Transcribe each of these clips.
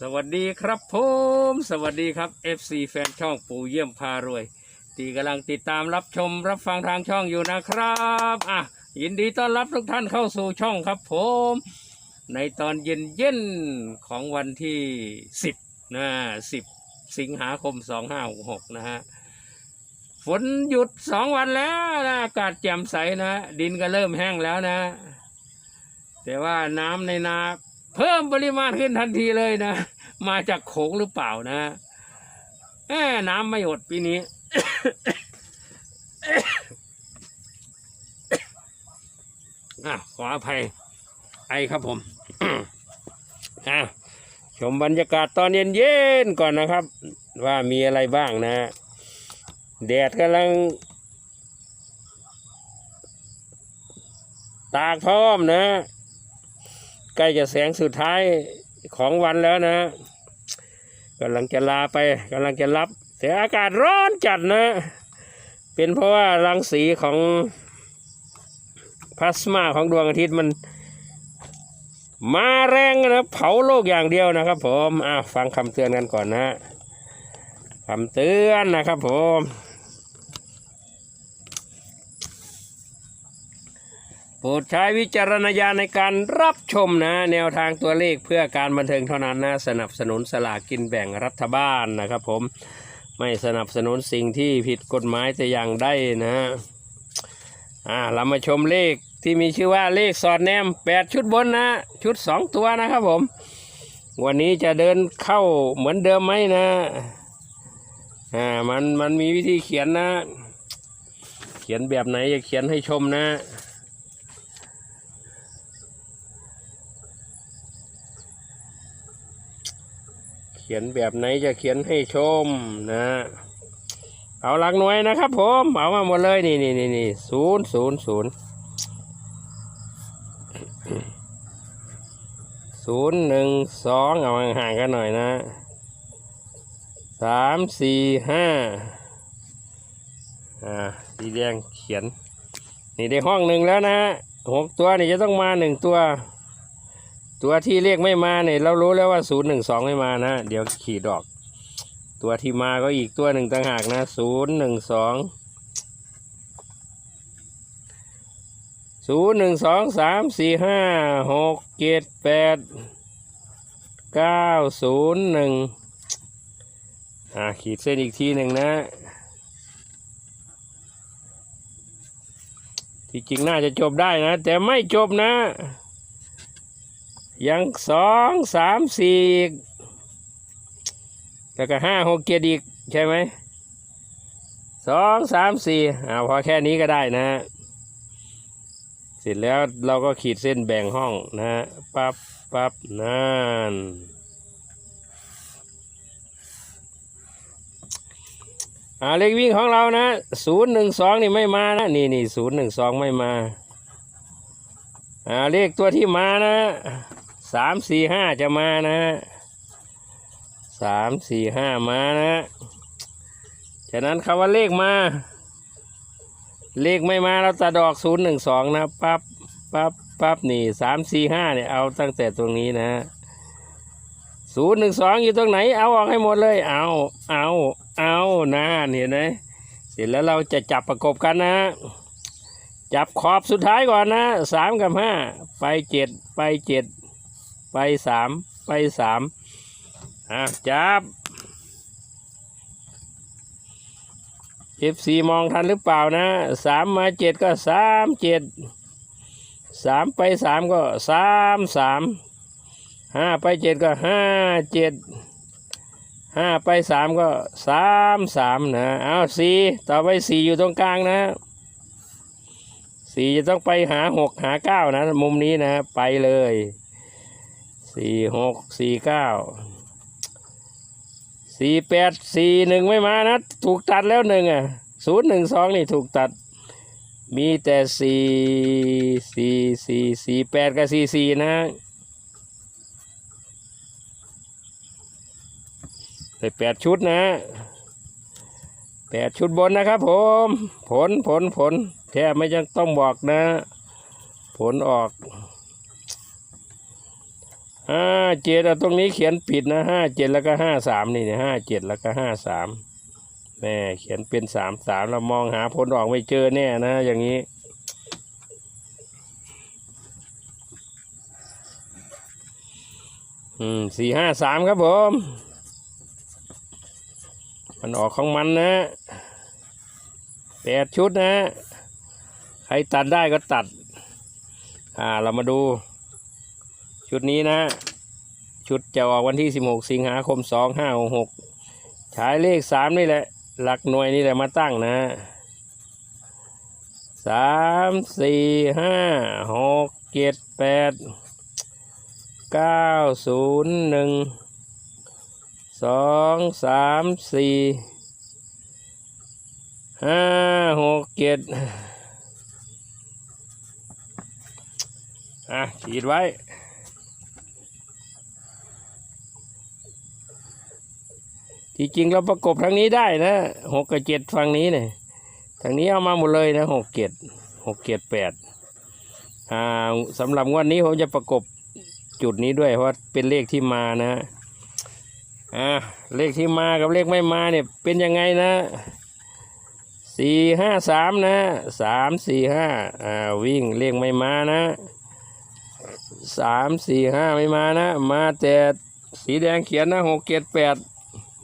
สวัสดีครับผมสวัสดีครับ FC แฟนช่องปู่เยี่ยมพารวย ที่กำลังติดตามรับชมรับฟังทางช่องอยู่นะครับอะยินดีต้อนรับทุกท่านเข้าสู่ช่องครับผม ในตอนเย็นเย็นๆของวันที่ 10นะ10 สิงหาคม 2566 นะฮะฝนหยุดสองวันแล้วนะอากาศแจ่มใสนะ ดินก็เริ่มแห้งแล้วนะ แต่ว่าน้ำในนา เพิ่มปริมาณขึ้นทันทีเลยนะ มาจากโขงหรือเปล่านะแอน้ำไม่หดปีนี้ ขออภัยไอครับผมอะชมบรรยากาศตอนเย็นๆก่อนนะครับ ว่ามีอะไรบ้างนะ แดดกำลัง ตากพร้อมนะ ใกล้จะแสงสุดท้ายของวันแล้วนะกำลังจะลาไปกำลังจะรับ แต่อากาศร้อนจัดนะ เป็นเพราะว่ารังสีของพลาสมาของดวงอาทิตย์มัน มาแรงนะเผาโลกอย่างเดียวนะครับ ผมอะฟังคำเตือนกันก่อนนะคำเตือนนะครับผม โปร ดใช้วิจารณญาณในการรับชมนะ แนวทางตัวเลขเพื่อการบันเทิงเท่านั้นนะ สนับสนุนสลากกินแบ่งรัฐบาลนะครับผมไม่สนับสนุนสิ่งที่ผิดกฎหมายแต่อย่างใดนะอ่าเรามาชมเลขที่มีชื่อว่าเลขสอดแนมแปดชุดบนนะ ชุดสองตัวนะครับผม วันนี้จะเดินเข้าเหมือนเดิมไหมนะอ่ามันมันมีวิธีเขียนนะ เขียนแบบไหนจะเขียนให้ชมนะ ขียนแบบไหนจะเขียนให้ชมนะเอาหลักหน่วยนะครับผมเอามาหมดเลยนี่นี่นี่นี่ศูนย์ศูนย์ศูนย์ศูนย์หนึ่งสองเอาห่างๆกันหน่อยนะสามสี่ห้าอ่าสีแดงเขียน นี่ได้ห้องหนึ่งแล้วนะหกตัวนี่จะต้องมาหนึ่งตัว ตัวที่เลขไม่มาเนี่ยเรารู้แล้วว่าศูนย์หนึ่งสองไม่มานะ เดี๋ยวขีดออก ตัวที่มาก็อีกตัวหนึ่งต่างหากนะศูนย์หนึ่งสองศูนย์หนึ่งสองสามสี่ห้าหกเจ็ดแปดเก้าศูนย์หนึ่งอ่าขีดเส้นอีกทีหนึ่งนะ ที่จริงน่าจะจบได้นะ แต่ไม่จบนะ ยังสองสามสี่อีกแล้วก็ห้าหกเจ็ดอีกใช่ไหมสองสามสี่อ่าพอแค่นี้ก็ได้นะเสร็จแล้วเราก็ขีดเส้นแบ่งห้องนะปับปั๊บนั่นอ่าเลขวิ่งของเรานะศูนย์หนึ่งสองนี่ไม่มานะนี่นี่ศูนย์หนึ่งสองไม่มาอ่าเลขตัวที่มานะ สามสี่ห้าจะมานะสามสี่ห้ามานะฉะนั้นคำว่าเลขมา เลขไม่มาเราจะดอกศูนย์หนึ่งสองนะปั๊บปั๊บปั๊บนี่สามสี่ห้าเนี่ยเอาตั้งแต่ตรงนี้นะศูนย์หนึ่งสองอยู่ตรงไหน เอาออกให้หมดเลย เอาเอาเอานะเห็นไหมเสร็จแล้วเราจะจับประกบกันนะ จับขอบสุดท้ายก่อนนะสามกับห้าไปเจ็ดไปเจ็ด ไปสามไปสามอะจับ FC มองทันหรือเปล่านะสามมาเจ็ดก็สามเจ็ดสามไปสามก็สามสามห้าไปเจ็ดก็ห้าเจ็ดห้าไปสามก็สามสามนะเอาสี่ต่อไปสี่อยู่ตรงกลางนะสี่จะต้องไปหาหกหาเก้านะ มุมนี้นะ ไปเลย สี่หกสี่เก้าสี่แปดสี่หนึ่งไม่มานะ ถูกตัดแล้วหนึ่งอะศูนย์หนึ่งสองนี่ถูกตัด มีแต่สี่สี่สี่สี่แปดกับสี่สี่นะได้แปดชุดนะแปดชุดบนนะครับผม ผลผลผล แทบไม่ยังต้องบอกนะ ผลออก ห้าเจ็ดตรงนี้เขียนผิดนะห้าเจ็ดแล้วก็ห้าสามนี่เนี่ยห้าเจ็ดแล้วก็ห้าสามแม่เขียนเป็นสามสามเรามองหาผลออกไม่เจอแน่นะ อย่างนี้ อืมสี่ห้าสามครับผม มันออกของมันนะแปดชุดนะ ใครตัดได้ก็ตัด อ่า เรามาดู ชุดนี้นะ ชุดจะออกวันที่ 16 สิงหาคม 2566ใช้เลข 3 นี่แหละ หลักหน่วยนี่แหละมาตั้งนะสามสี่ห้าหกเจ็ดแปดเก้าศูนย์หนึ่งสองสามสี่ห้าหกเจ็ดอะขีดไว้ ที่จริงเราประกบทางนี้ได้นะหกกับเจ็ดฝั่งนี้เนี่ยทางนี้เอามาหมดเลยนะหกเจ็ดหกเจ็ดแปดอ่าสำหรับงวดนี้ผมจะประกบจุดนี้ด้วยเพราะเป็นเลขที่มานะอ่าเลขที่มากับเลขไม่มาเนี่ยเป็นยังไงนะสี่ห้าสามนะสามสี่ห้าอ่าวิ่งเลขไม่มานะสามสี่ห้าไม่มานะ มาแต่สีแดงเขียนนะหกเจ็ดแปด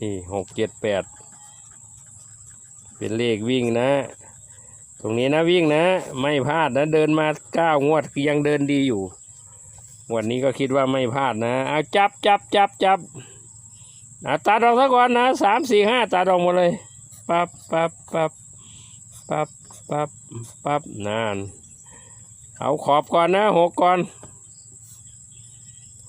นี่หกเจ็ดแปดเป็นเลขวิ่งนะ ตรงนี้นะวิ่งนะ ไม่พลาดนะเดินมาเก้างวดยังเดินดีอยู่วันนี้ก็คิดว่าไม่พลาดนะเอาจับจับจับจับอะตัดออกซะก่อนนะสามสี่ห้าตัดออกหมดเลยปั๊บปั๊บปั๊บปั๊บปั๊บปั๊บนาน เอาขอบก่อนนะหกก่อน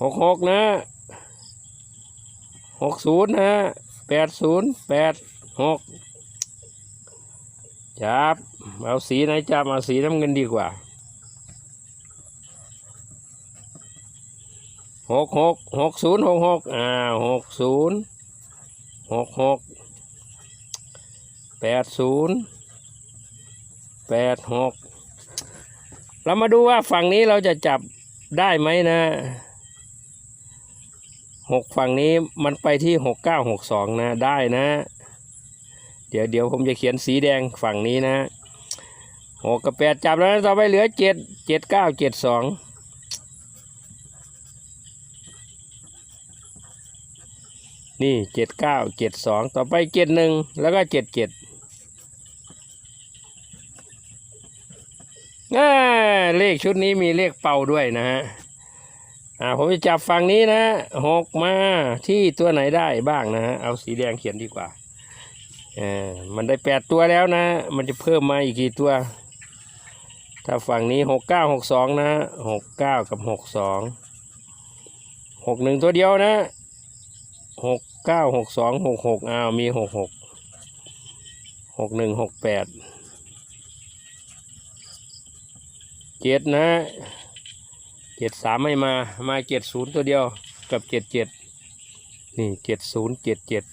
หกหกนะ หกศูนย์นะแปดศูนย์แปดหกจับ เอาสีไหนจับ เอาสีน้ำเงินดีกว่าหกหกหกศูนย์หกหกอ่าหกศูนย์หกหกแปดศูนย์แปดหกเรามาดูว่าฝั่งนี้เราจะจับได้ไหมนะ หกฝั่งนี้มันไปที่หกเก้าหกสองนะได้นะ เดี๋ยวเดี๋ยวผมจะเขียนสีแดงฝั่งนี้นะหกกับแปดจับแล้วต่อไปเหลือเจ็ดเจ็ดเก้าเจ็ดสองนี่เจ็ดเก้าเจ็ดสองต่อไปเจ็ดหนึ่งแล้วก็เจ็ดเจ็ดเลขชุดนี้มีเลขเป่าด้วยนะฮะ อ่าผมจะจับฝั่งนี้นะหกมาที่ตัวไหนได้บ้างนะเอาสีแดงเขียนดีกว่าเออมันได้แปดตัวแล้วนะ มันจะเพิ่มมาอีกกี่ตัว ถ้าฝั่งนี้หกเก้าหกสองนะหกเก้ากับหกสองหกหนึ่งตัวเดียวนะหกเก้าหกสองหกหกอ้าวมีหกหกหกหนึ่งหกแปดเจ็ดนะ เจ็ดสามไม่มามาเจ็ดศูนย์ตัวเดียวกับเจ็ดเจ็ดนี่เจ็ดศูนย์เจ็ดเจ็ด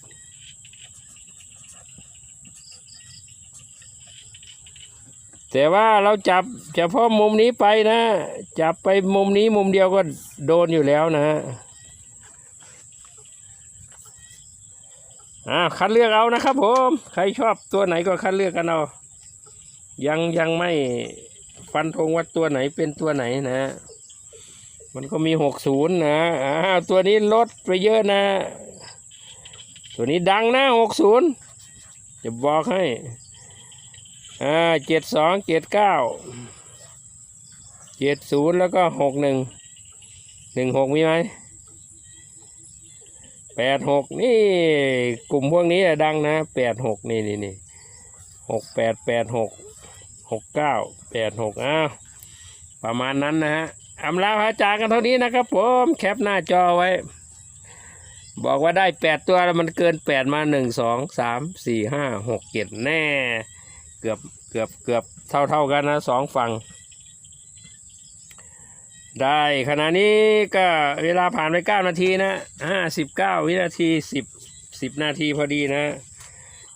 แต่ว่าเราจับเฉพาะมุมนี้ไปนะ จับไปมุมนี้มุมเดียวก็โดนอยู่แล้วนะอ่าคัดเลือกเอานะครับผมใครชอบตัวไหนก็คัดเลือกกันเอายังยังไม่ฟันธงว่าตัวไหนเป็นตัวไหนนะ มันก็มีหกศูนย์นะอ่าตัวนี้ลดไปเยอะนะ ตัวนี้ดังนะหกศูนย์จะบอกให้อ่าเจ็ดสองเจ็ดเก้าเจ็ดศูนย์แล้วก็หกหนึ่งหนึ่งหกมีไหมแปดหกนี่กลุ่มพวกนี้อะดังนะแปดหกนี่นี่นี่หกแปดแปดหกหกเก้าแปดหกอ้าวประมาณนั้นนะฮะ อำลาพระจากกันเท่านี้นะครับผมแคปหน้าจอไว้ บอกว่าได้แปดตัวแล้วมันเกินแปดมาหนึ่งสองสามสี่ห้าหกเจ็ดแน่ เกือบเกือบเกือบเท่าเท่ากันนะสองฝั่งได้ขณะนี้ก็เวลาผ่านไปเก้านาทีนะห้าสิบเก้าวินาทีสิบสิบนาทีพอดีนะ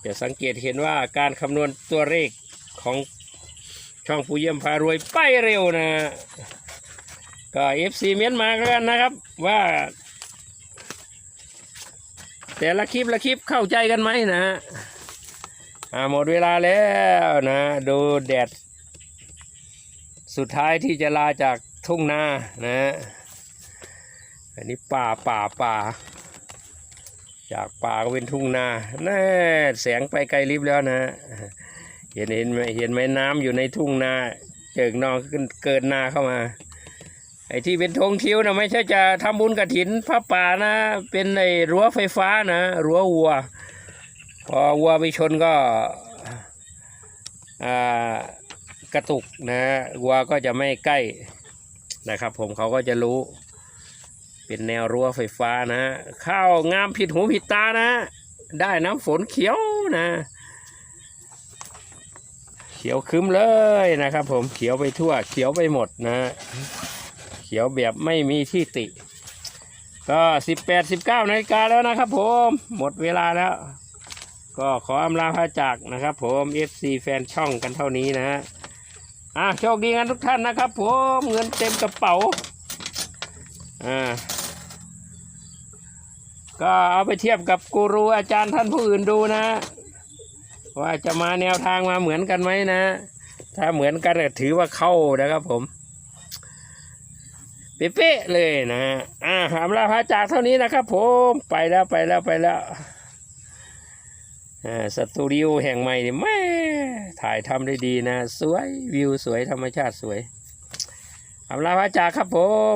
จะสังเกตเห็นว่าการคำนวณตัวเลขของช่องผู้เยี่ยมพารวยไปเร็วนะ ก็เอฟซีเมียนมากันนะครับว่า แต่ละคลิปละคลิปเข้าใจกันไหมนะอ่าหมดเวลาแล้วนะ ดูแดด สุดท้ายที่จะลาจากทุ่งนานะอันนี้ป่าป่าป่า จากป่าก็เป็นทุ่งนาแน่แสงไปไกลลิบแล้วนะ เห็นเห็นไหมเห็นไหมน้ำอยู่ในทุ่งนา เจิกนองขึ้นเกินนาเข้ามา ไอ้ที่เป็นธงคิ้วนะไม่ใช่จะทำบุญกระถินพระป่านะ เป็นไอ้รั้วไฟฟ้านะรั้ววัว พอวัวไปชนก็กระตุกนะวัวก็จะไม่ใกล้นะครับ ผมเขาก็จะรู้ เป็นแนวรั้วไฟฟ้านะข้าวงามผิดหูผิดตานะ ได้น้ำฝนเขียวนะ เขียวคึ้มเลยนะครับ ผมเขียวไปทั่ว เขียวไปหมดนะ ขียวแบบไม่มีที่ติ ก็สิบแปดสิบเก้านาฬิกาแล้วนะครับ ผมหมดเวลาแล้ว ก็ขออำลาพระจากนะครับ ผม FC แฟนช่องกันเท่านี้นะฮะอะโชคดีกันทุกท่านนะครับ ผมเงินเต็มกระเป๋าอ่าก็เอาไปเทียบกับกูรูอาจารย์ท่านผู้อื่นดูนะ ว่าจะมาแนวทางมาเหมือนกันไหมนะ ถ้าเหมือนกันถือว่าเข้านะครับผม เป๊ะเลยนะอ่าอำลาพระจากเท่านี้นะครับผมไปแล้วไปแล้วไปแล้วอ่าสตูดิโอแห่งใหม่นี่แม่ถ่ายทำได้ดีนะ สวยวิวสวยธรรมชาติสวยอำลาพระจากครับผม